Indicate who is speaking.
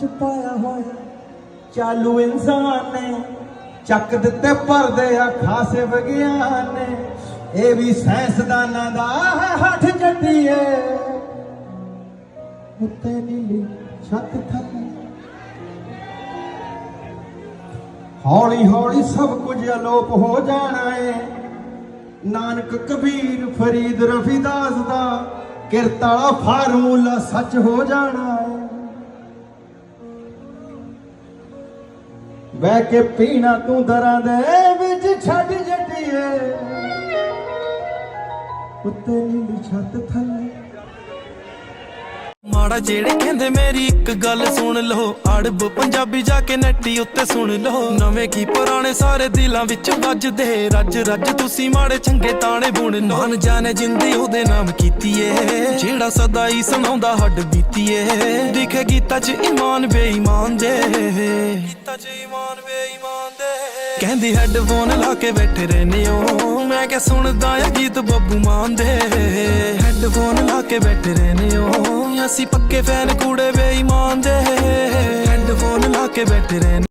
Speaker 1: ਚ ਪਾਇਆ ਹੋਇਆ। ਚਾਲੂ ਇਨਸਾਨ ਨੇ ਚੱਕ ਦਿੱਤੇ ਪਰਦੇ ਆ ਖਾਸੇ ਵਿਗਿਆਨ ਨੇ। ਇਹ ਵੀ ਸਾਇੰਸਦਾਨਾਂ ਦਾ ਹੱਥ ਜੱਟੀਏ। ਉੱਤੇ ਨੀਲੀ ਛੱਤ ਥੱਲੇ ਹੌਲੀ ਹੌਲੀ ਸਭ ਕੁਝ ਅਲੋਪ ਹੋ ਜਾਣਾ ਏ। ਨਾਨਕ ਕਬੀਰ ਫਰੀਦ ਰਫੀਦਾਸ ਦਾ ਕਿਰਤਾਲਾ ਫਾਰਮੂਲਾ ਸੱਚ ਹੋ ਜਾਣਾ। ਬਹਿ ਕੇ ਪੀਣਾ ਤੂੰ ਦਰਾਂ ਦੇ ਵਿੱਚ ਛੱਡ ਜੱਟੀਏ। ਉੱਤੇ ਨੀਲੀ ਛੱਤ ਥੱਲੇ।
Speaker 2: ਮਾੜਾ ਜਿਹੜੇ ਕਹਿੰਦੇ ਮੇਰੀ ਇੱਕ ਗੱਲ ਸੁਣ ਲਓ, ਅੜਬ ਪੰਜਾਬੀ ਜਾ ਕੇ ਨੈਟੀ ਉੱਤੇ ਸੁਣ ਲਓ। ਨਵੇਂ ਕੀ ਪੁਰਾਣੇ ਸਾਰੇ ਦਿਲਾਂ ਵਿੱਚ ਵੱਜਦੇ, ਰੱਜ ਰੱਜ ਤੁਸੀਂ ਮਾੜੇ ਚੰਗੇ ਤਾਣੇ ਬੁਣ ਲਓ। ਮਨ ਜਾਣੇ ਜਿੰਦੀ ਉਹਦੇ ਨਾਮ ਕੀਤੀ ਏ ਜਿਹੜਾ ਸਦਾ ਹੀ ਸੁਣਾਉਂਦਾ ਹੱਡ ਬੀਤੀਏ। ਦਿਖੇ ਗੀਤਾ 'ਚ ਇਮਾਨ ਬੇਈਮਾਨ ਦੇ ਗੀਤਾ 'ਚ ਇਮਾਨ ਬੇਈਮਾਨ ਦੇ। ਕਹਿੰਦੀ ਹੈੱਡਫੋਨ ਲਾ ਕੇ ਬੈਠੇ ਰਹਿੰਦੇ ਹੋ। ਮੈਂ ਕਿਹਾ ਸੁਣਦਾ ਆ ਗੀਤ ਬੱਬੂ ਮਾਨ ਦੇ। ਹੈੱਡਫੋਨ ਲਾ ਕੇ ਬੈਠੇ ਰਹਿੰਦੇ ਹੋ। ਅਸੀਂ ਪੱਕੇ ਫੈਨ ਕੂੜੇ ਬੇਈਮਾਨ ਦੇ। ਹੈੱਡਫੋਨ ਲਾ ਕੇ ਬੈਠੇ ਰਹਿੰਦੇ